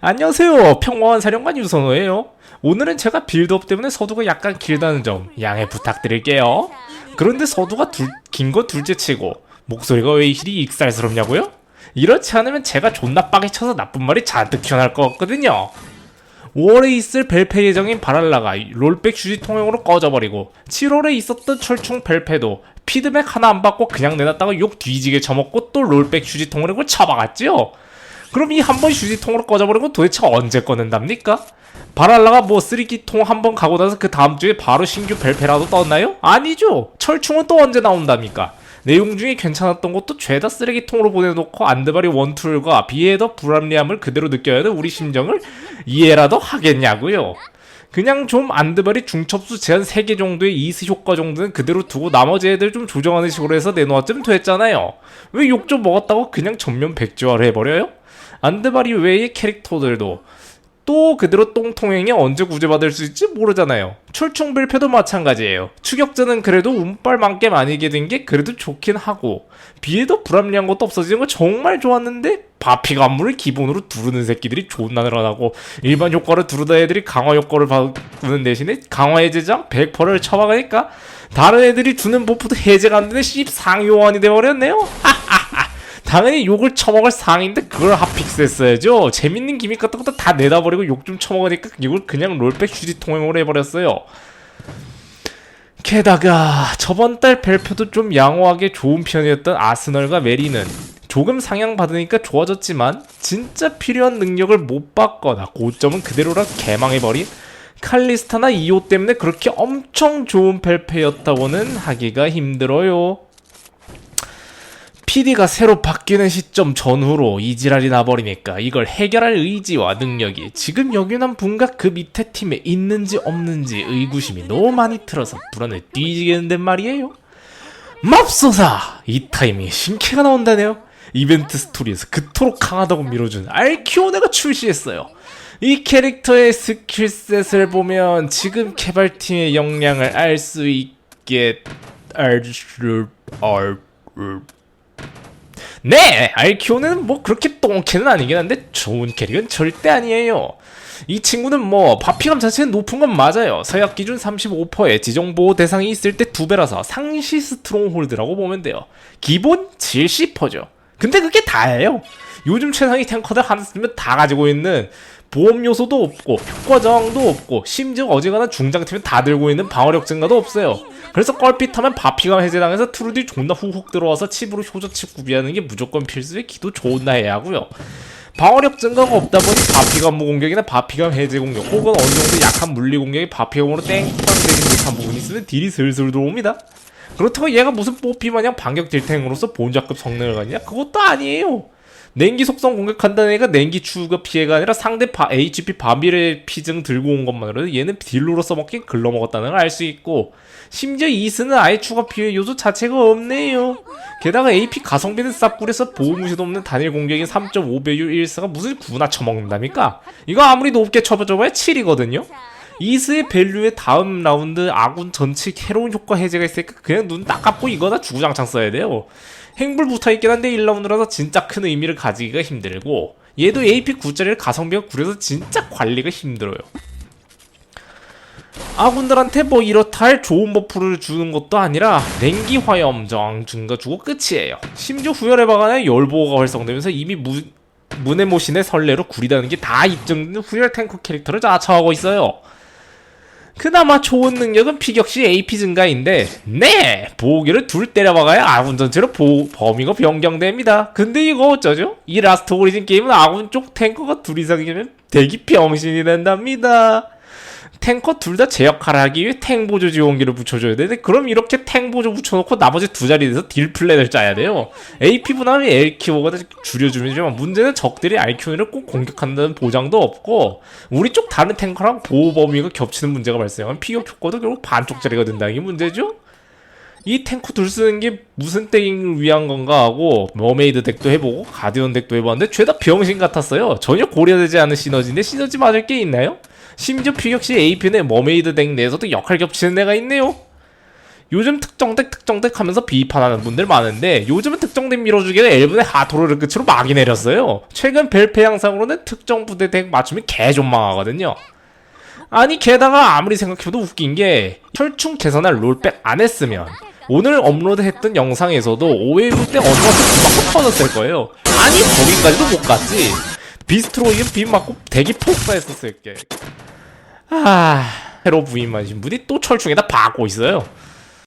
안녕하세요. 평화원 사령관 유선호예요. 오늘은 제가 빌드업 때문에 서두가 약간 길다는 점 양해 부탁드릴게요. 그런데 서두가 긴 거 둘째치고 목소리가 왜 이리 익살스럽냐고요? 이렇지 않으면 제가 존나 빡이 쳐서 나쁜 말이 잔뜩 튀어나올 것 같거든요. 5월에 있을 벨페 예정인 바랄라가 롤백 휴지 통행으로 꺼져버리고 7월에 있었던 철충 벨페도 피드백 하나 안 받고 그냥 내놨다가 욕 뒤지게 처먹고 또 롤백 휴지 통으로 쳐박았지요. 그럼 이 한 번 휴지통으로 꺼져버리고 도대체 언제 꺼낸답니까? 바랄라가 뭐 쓰레기통 한 번 가고 나서 그 다음 주에 바로 신규 벨페라도 떴나요? 아니죠. 철충은 또 언제 나온답니까? 내용 중에 괜찮았던 것도 죄다 쓰레기통으로 보내놓고 안드바리 원툴과 비에 더 불합리함을 그대로 느껴야 하는 우리 심정을 이해라도 하겠냐고요. 그냥 좀 안드바리 중첩수 제한 3개 정도의 이스 효과 정도는 그대로 두고 나머지 애들 좀 조정하는 식으로 해서 내놓았으면 됐잖아요. 왜 욕 좀 먹었다고 그냥 전면 백지화를 해버려요? 안드바리 외의 캐릭터들도 또 그대로 똥통행에 언제 구제받을 수 있지 모르잖아요. 출충불패도 마찬가지예요. 추격자는 그래도 운빨 많게 많이게 된 게 그래도 좋긴 하고 비에도 불합리한 것도 없어지는 거 정말 좋았는데 바피 관물을 기본으로 두르는 새끼들이 존나 늘어나고 일반 효과를 두르다 애들이 강화 효과를 받는 대신에 강화 해제장 100%를 쳐박으니까 다른 애들이 두는 버프도 해제가 안 되는 씹 상요원이 돼버렸네요. 당연히 욕을 처먹을 상인데 그걸 핫픽스했어야죠. 재밌는 기믹 같은 것도 다 내다버리고 욕 좀 처먹으니까 이걸 그냥 롤백 휴지 통행으로 해버렸어요. 게다가 저번 달 발표도 좀 양호하게 좋은 편이었던 아스널과 메리는 조금 상향 받으니까 좋아졌지만 진짜 필요한 능력을 못 받거나 고점은 그대로라 개망해버린 칼리스타나 이오 때문에 그렇게 엄청 좋은 벨페였다고는 하기가 힘들어요. PD가 새로 바뀌는 시점 전후로 이 지랄이 나버리니까 이걸 해결할 의지와 능력이 지금 여균한 분과 그 밑에 팀에 있는지 없는지 의구심이 너무 많이 틀어서 불안을 뒤지겠는데 말이에요. 맙소사! 이 타이밍에 신캐가 나온다네요. 이벤트 스토리에서 그토록 강하다고 밀어준 알키오네가 출시했어요. 이 캐릭터의 스킬셋을 보면 지금 개발팀의 역량을 알 수 있게 알수 알 네! 알키오는 뭐 그렇게 똥캐는 아니긴 한데 좋은 캐릭은 절대 아니에요. 이 친구는 뭐 바피감 자체는 높은 건 맞아요. 서약 기준 35%의 지정 보호 대상이 있을 때 두 배라서 상시 스트롱홀드라고 보면 돼요. 기본 70%죠. 근데 그게 다예요. 요즘 최상위 탱커들 하나 쓰면 다 가지고 있는 보험 요소도 없고 효과 저항도 없고 심지어 어지간한 중장팀은 다 들고 있는 방어력 증가도 없어요. 그래서 껄핏하면 바피감 해제당해서 트루디 존나 훅훅 들어와서 칩으로 효저칩 구비하는 게 무조건 필수의 기도 존나 해야 하고요. 방어력 증가가 없다 보니 바피감 공격이나 바피감 해제 공격 혹은 어느 정도 약한 물리 공격이 바피감으로 땡빵 되는 듯한 부분이 있으면 딜이 슬슬 들어옵니다. 그렇다고 얘가 무슨 뽀삐 마냥 반격 딜탱으로서 본작급 성능을 갖냐? 그것도 아니에요. 냉기 속성 공격한다는 애가 냉기 추가 피해가 아니라 상대 바, HP 바밀의 피증 들고 온 것만으로도 얘는 딜로로 써먹긴 글러먹었다는 걸 알 수 있고 심지어 이스는 아예 추가 피해 요소 자체가 없네요 게다가 AP 가성비는 쌉꿀에서 보호무시도 없는 단일 공격인 3.5배율 1사가 무슨 구나 쳐먹는답니까? 이거 아무리 높게 쳐줘봐야 7이거든요? 이스의 밸류의 다음 라운드 아군 전체 해로운 효과 해제가 있으니까 그냥 눈 딱 감고 이거나 주구장창 써야 돼요 행불 붙어 있긴 한데 1라운드라서 진짜 큰 의미를 가지기가 힘들고 얘도 AP 9짜리를 가성비가 구려서 진짜 관리가 힘들어요. 아군들한테 뭐 이렇다 할 좋은 버프를 주는 것도 아니라 냉기 화염 저항 증가 주고 끝이에요. 심지어 후열의 방안에 열보호가 활성되면서 이미 무, 문해모신의 설레로 구리다는 게 다 입증된 후열 탱커 캐릭터를 자처하고 있어요 그나마 좋은 능력은 피격시 AP 증가인데 네! 보호기를 둘 때려박아야 아군 전체로 보, 범위가 변경됩니다. 근데 이거 어쩌죠? 이 라스트 오리진 게임은 아군 쪽 탱커가 둘 이상이면 대기 병신이 된답니다. 탱커 둘 다 제 역할을 하기 위해 탱 보조 지원기를 붙여줘야 되는데 그럼 이렇게 탱 보조 붙여놓고 나머지 두 자리에서 딜 플랜을 짜야 돼요. AP 분함이 LQ가 줄여주면 문제는 적들이 RQ를 꼭 공격한다는 보장도 없고 우리 쪽 다른 탱커랑 보호 범위가 겹치는 문제가 발생하면 피격 효과도 결국 반쪽짜리가 된다는 게 문제죠. 이 탱커 둘 쓰는 게 무슨 덱을 위한 건가 하고 머메이드 덱도 해보고 가디언 덱도 해봤는데 죄다 병신 같았어요. 전혀 고려되지 않은 시너지인데 시너지 맞을 게 있나요? 심지어 피격시 A편의 머메이드 덱 내에서도 역할 겹치는 애가 있네요. 요즘 특정 덱 특정 덱 하면서 비판하는 분들 많은데 요즘은 특정 덱 밀어주기에는 엘븐의 하토르를 끝으로 막이 내렸어요. 최근 벨페 양상으로는 특정 부대 덱 맞추면 개 존망하거든요. 아니 게다가 아무리 생각해도 웃긴 게 혈충 개선할 롤백 안 했으면 오늘 업로드했던 영상에서도 5웨이브 때비 맞고 터졌을 거예요. 아니 거기까지도 못 갔지. 비스트로이는 비 맞고 대기 폭파했었을 게. 아, 새로 부임하신 분이 또 철충에다 박고 있어요.